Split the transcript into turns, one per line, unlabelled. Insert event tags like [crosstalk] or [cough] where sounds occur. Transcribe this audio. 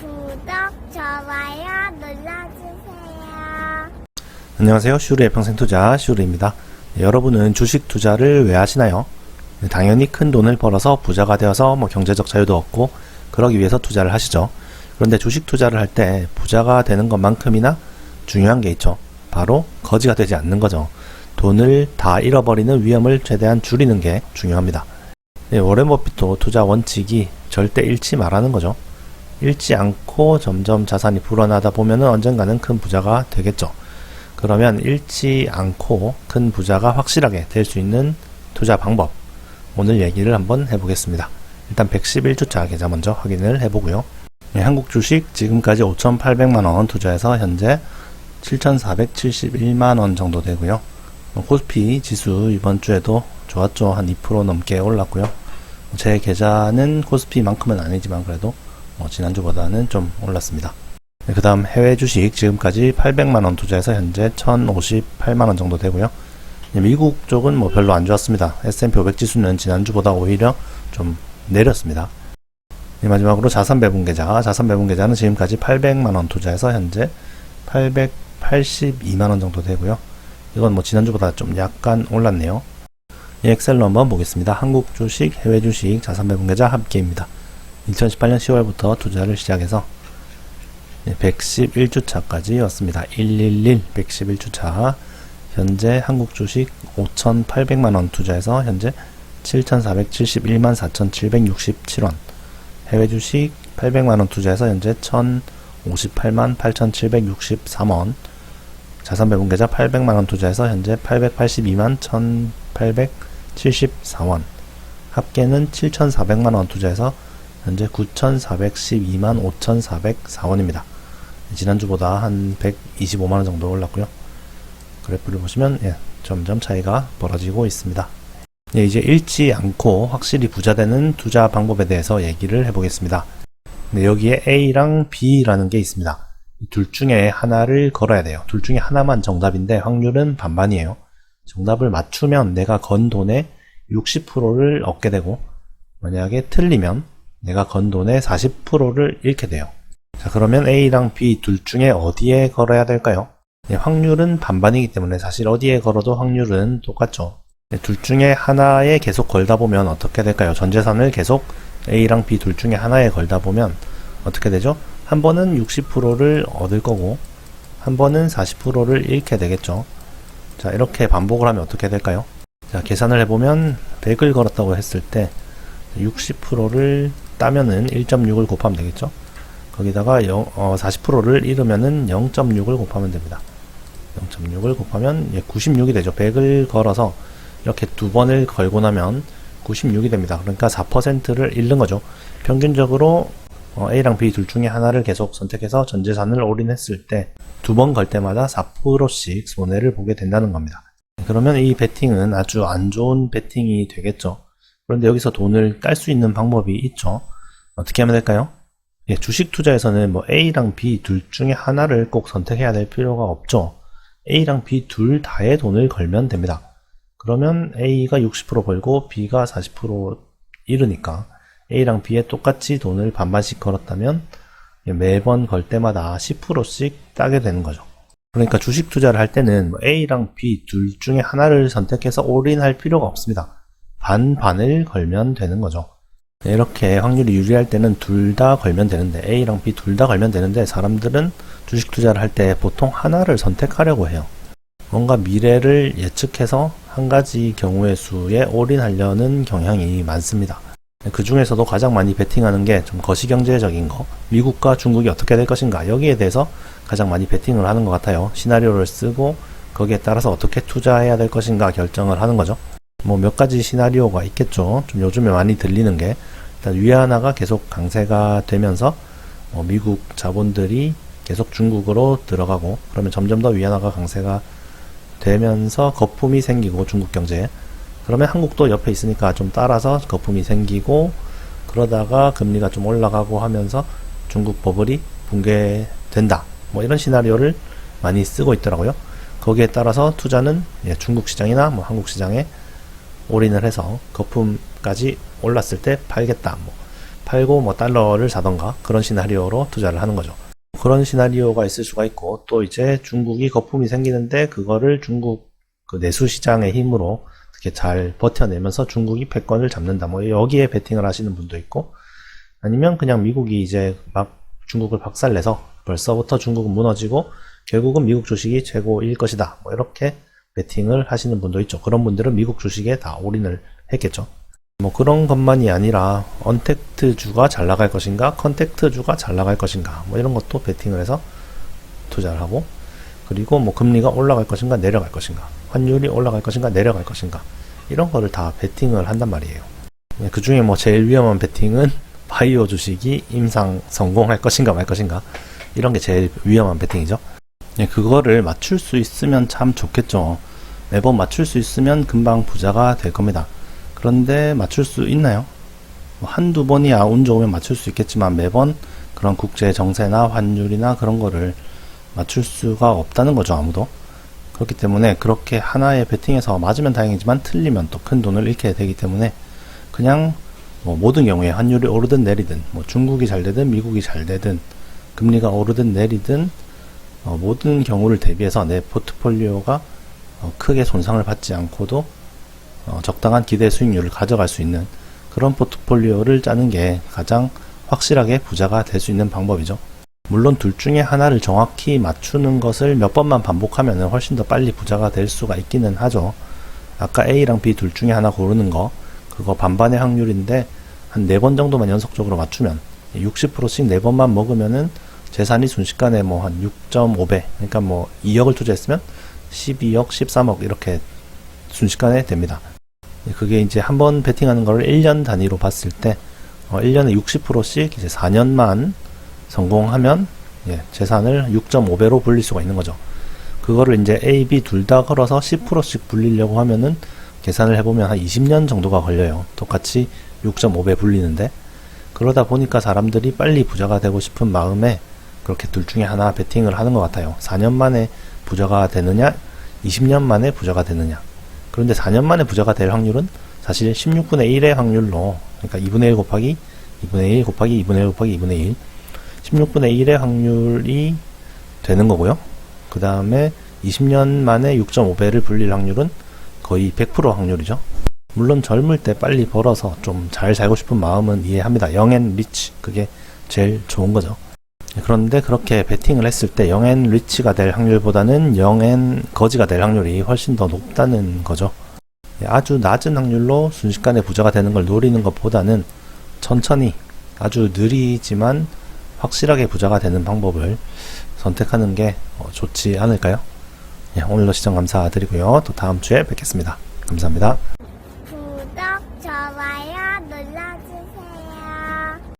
구독, 좋아요 눌러주세요.
안녕하세요. 슈리의 평생투자 슈리입니다. 네, 여러분은 주식 투자를 왜 하시나요? 네, 당연히 큰 돈을 벌어서 부자가 되어서 뭐 경제적 자유도 얻고 그러기 위해서 투자를 하시죠. 그런데 주식 투자를 할 때 부자가 되는 것만큼이나 중요한 게 있죠. 바로 거지가 되지 않는 거죠. 돈을 다 잃어버리는 위험을 최대한 줄이는 게 중요합니다. 네, 워렌 버핏도 투자 원칙이 절대 잃지 말라는 거죠. 잃지 않고 점점 자산이 불어나다 보면은 언젠가는 큰 부자가 되겠죠. 그러면 잃지 않고 큰 부자가 확실하게 될 수 있는 투자 방법 오늘 얘기를 한번 해보겠습니다. 일단 111주차 계좌 먼저 확인을 해보고요. 네, 한국 주식 지금까지 5,800만원 투자해서 현재 7,471만원 정도 되고요. 어, 코스피 지수 이번 주에도 좋았죠. 한 2% 넘게 올랐고요. 제 계좌는 코스피만큼은 아니지만 그래도 어, 지난주보다는 좀 올랐습니다. 그 다음 해외 주식 지금까지 800만원 투자해서 현재 1058만원 정도 되고요. 네, 미국 쪽은 뭐 별로 안 좋았습니다. S&P 500 지수는 지난주보다 오히려 좀 내렸습니다. 네, 마지막으로 자산 배분 계좌. 자산 배분 계좌는 지금까지 800만원 투자해서 현재 882만원 정도 되고요. 이건 뭐 지난주보다 좀 약간 올랐네요. 이 엑셀로 한번 보겠습니다. 한국 주식, 해외 주식, 자산 배분 계좌 합계입니다. 2018년 10월부터 투자를 시작해서 111주차까지 왔습니다. 111, 111주차. 현재 한국 주식 5,800만원 투자해서 현재 7,471만 4,767원. 해외 주식 800만원 투자해서 현재 1,058만 8,763원. 자산 배분 계좌 800만원 투자해서 현재 882만 1,874원. 합계는 7,400만원 투자해서 현재 9,412만 5,404원입니다. 지난주보다 한 125만원 정도 올랐고요. 그래프를 보시면 예, 점점 차이가 벌어지고 있습니다. 예, 이제 잃지 않고 확실히 부자 되는 투자 방법에 대해서 얘기를 해보겠습니다. 네, 여기에 A랑 B라는 게 있습니다. 이둘 중에 하나를 걸어야 돼요. 둘 중에 하나만 정답인데 확률은 반반이에요. 정답을 맞추면 내가 건 돈의 60%를 얻게 되고 만약에 틀리면 내가 건 돈의 40%를 잃게 돼요. 자, 그러면 A랑 B 둘 중에 어디에 걸어야 될까요? 네, 확률은 반반이기 때문에 사실 어디에 걸어도 확률은 똑같죠. 네, 둘 중에 하나에 계속 걸다 보면 어떻게 될까요? 전 재산을 계속 A랑 B 둘 중에 하나에 걸다 보면 어떻게 되죠? 한 번은 60%를 얻을 거고 한 번은 40%를 잃게 되겠죠. 자, 이렇게 반복을 하면 어떻게 될까요? 자, 계산을 해보면 100을 걸었다고 했을 때 60%를 따면은 1.6을 곱하면 되겠죠. 거기다가 0, 어, 40%를 잃으면은 0.6을 곱하면 됩니다. 0.6을 곱하면 예, 96이 되죠. 100을 걸어서 이렇게 두 번을 걸고 나면 96이 됩니다. 그러니까 4%를 잃는 거죠. 평균적으로 어, A랑 B 둘 중에 하나를 계속 선택해서 전 재산을 올인했을 때 두 번 걸 때마다 4%씩 손해를 보게 된다는 겁니다. 그러면 이 베팅은 아주 안 좋은 베팅이 되겠죠. 그런데 여기서 돈을 딸 수 있는 방법이 있죠. 어떻게 하면 될까요? 예, 주식 투자에서는 뭐 A랑 B 둘 중에 하나를 꼭 선택해야 될 필요가 없죠. A랑 B 둘 다의 돈을 걸면 됩니다. 그러면 A가 60% 벌고 B가 40% 잃으니까 A랑 B에 똑같이 돈을 반반씩 걸었다면 매번 걸 때마다 10%씩 따게 되는 거죠. 그러니까 주식 투자를 할 때는 뭐 A랑 B 둘 중에 하나를 선택해서 올인할 필요가 없습니다. 반반을 걸면 되는 거죠. 네, 이렇게 확률이 유리할 때는 둘 다 걸면 되는데 A랑 B 둘 다 걸면 되는데 사람들은 주식 투자를 할 때 보통 하나를 선택하려고 해요. 뭔가 미래를 예측해서 한 가지 경우의 수에 올인하려는 경향이 많습니다. 그 중에서도 가장 많이 베팅하는 게 좀 거시경제적인 거, 미국과 중국이 어떻게 될 것인가 여기에 대해서 가장 많이 베팅을 하는 것 같아요. 시나리오를 쓰고 거기에 따라서 어떻게 투자해야 될 것인가 결정을 하는 거죠. 뭐 몇 가지 시나리오가 있겠죠. 좀 요즘에 많이 들리는 게 일단 위안화가 계속 강세가 되면서 뭐 미국 자본들이 계속 중국으로 들어가고 그러면 점점 더 위안화가 강세가 되면서 거품이 생기고 중국 경제에 그러면 한국도 옆에 있으니까 좀 따라서 거품이 생기고 그러다가 금리가 좀 올라가고 하면서 중국 버블이 붕괴된다. 뭐 이런 시나리오를 많이 쓰고 있더라고요. 거기에 따라서 투자는 예, 중국 시장이나 뭐 한국 시장에 올인을 해서 거품까지 올랐을 때 팔겠다. 뭐 팔고 뭐 달러를 사던가 그런 시나리오로 투자를 하는 거죠. 그런 시나리오가 있을 수가 있고 또 이제 중국이 거품이 생기는데 그거를 중국 그 내수 시장의 힘으로 어떻게 잘 버텨내면서 중국이 패권을 잡는다. 뭐 여기에 베팅을 하시는 분도 있고 아니면 그냥 미국이 이제 막 중국을 박살내서 벌써부터 중국은 무너지고 결국은 미국 주식이 최고일 것이다. 뭐 이렇게 베팅을 하시는 분도 있죠. 그런 분들은 미국 주식에 다 올인을 했겠죠. 뭐 그런 것만이 아니라 언택트 주가 잘 나갈 것인가, 컨택트 주가 잘 나갈 것인가, 뭐 이런 것도 베팅을 해서 투자를 하고 그리고 뭐 금리가 올라갈 것인가, 내려갈 것인가, 환율이 올라갈 것인가, 내려갈 것인가 이런 거를 다 베팅을 한단 말이에요. 그 중에 뭐 제일 위험한 베팅은 [laughs] 바이오 주식이 임상 성공할 것인가 말 것인가 이런 게 제일 위험한 베팅이죠. 예, 그거를 맞출 수 있으면 참 좋겠죠. 매번 맞출 수 있으면 금방 부자가 될 겁니다. 그런데 맞출 수 있나요? 뭐 한두 번이야 운 좋으면 맞출 수 있겠지만 매번 그런 국제 정세나 환율이나 그런 거를 맞출 수가 없다는 거죠, 아무도. 그렇기 때문에 그렇게 하나의 베팅에서 맞으면 다행이지만 틀리면 또 큰 돈을 잃게 되기 때문에 그냥 뭐 모든 경우에 환율이 오르든 내리든 뭐 중국이 잘 되든 미국이 잘 되든 금리가 오르든 내리든 어, 모든 경우를 대비해서 내 포트폴리오가 어, 크게 손상을 받지 않고도 어, 적당한 기대 수익률을 가져갈 수 있는 그런 포트폴리오를 짜는 게 가장 확실하게 부자가 될 수 있는 방법이죠. 물론 둘 중에 하나를 정확히 맞추는 것을 몇 번만 반복하면 훨씬 더 빨리 부자가 될 수가 있기는 하죠. 아까 A랑 B 둘 중에 하나 고르는 거, 그거 반반의 확률인데 한 네 번 정도만 연속적으로 맞추면 60%씩 네 번만 먹으면은 재산이 순식간에 뭐 한 6.5배, 그러니까 뭐 2억을 투자했으면 12억, 13억 이렇게 순식간에 됩니다. 그게 이제 한 번 베팅하는 거를 1년 단위로 봤을 때 어, 1년에 60%씩 이제 4년만 성공하면 예, 재산을 6.5배로 불릴 수가 있는 거죠. 그거를 이제 A, B 둘 다 걸어서 10%씩 불리려고 하면은 계산을 해보면 한 20년 정도가 걸려요. 똑같이 6.5배 불리는데 그러다 보니까 사람들이 빨리 부자가 되고 싶은 마음에 그렇게 둘 중에 하나 베팅을 하는 것 같아요. 4년 만에 부자가 되느냐, 20년 만에 부자가 되느냐. 그런데 4년 만에 부자가 될 확률은 사실 16분의 1의 확률로, 그러니까 2분의 1 곱하기 2분의 1 곱하기 2분의 1 곱하기 2분의 1, 16분의 1의 확률이 되는 거고요. 그 다음에 20년 만에 6.5배를 불릴 확률은 거의 100% 확률이죠. 물론 젊을 때 빨리 벌어서 좀 잘 살고 싶은 마음은 이해합니다. 영앤 리치 그게 제일 좋은 거죠. 그런데 그렇게 베팅을 했을 때 영앤 리치가 될 확률보다는 영앤 거지가 될 확률이 훨씬 더 높다는 거죠. 아주 낮은 확률로 순식간에 부자가 되는 걸 노리는 것보다는 천천히 아주 느리지만 확실하게 부자가 되는 방법을 선택하는 게 어, 좋지 않을까요? 예, 오늘도 시청 감사드리고요. 또 다음 주에 뵙겠습니다. 감사합니다.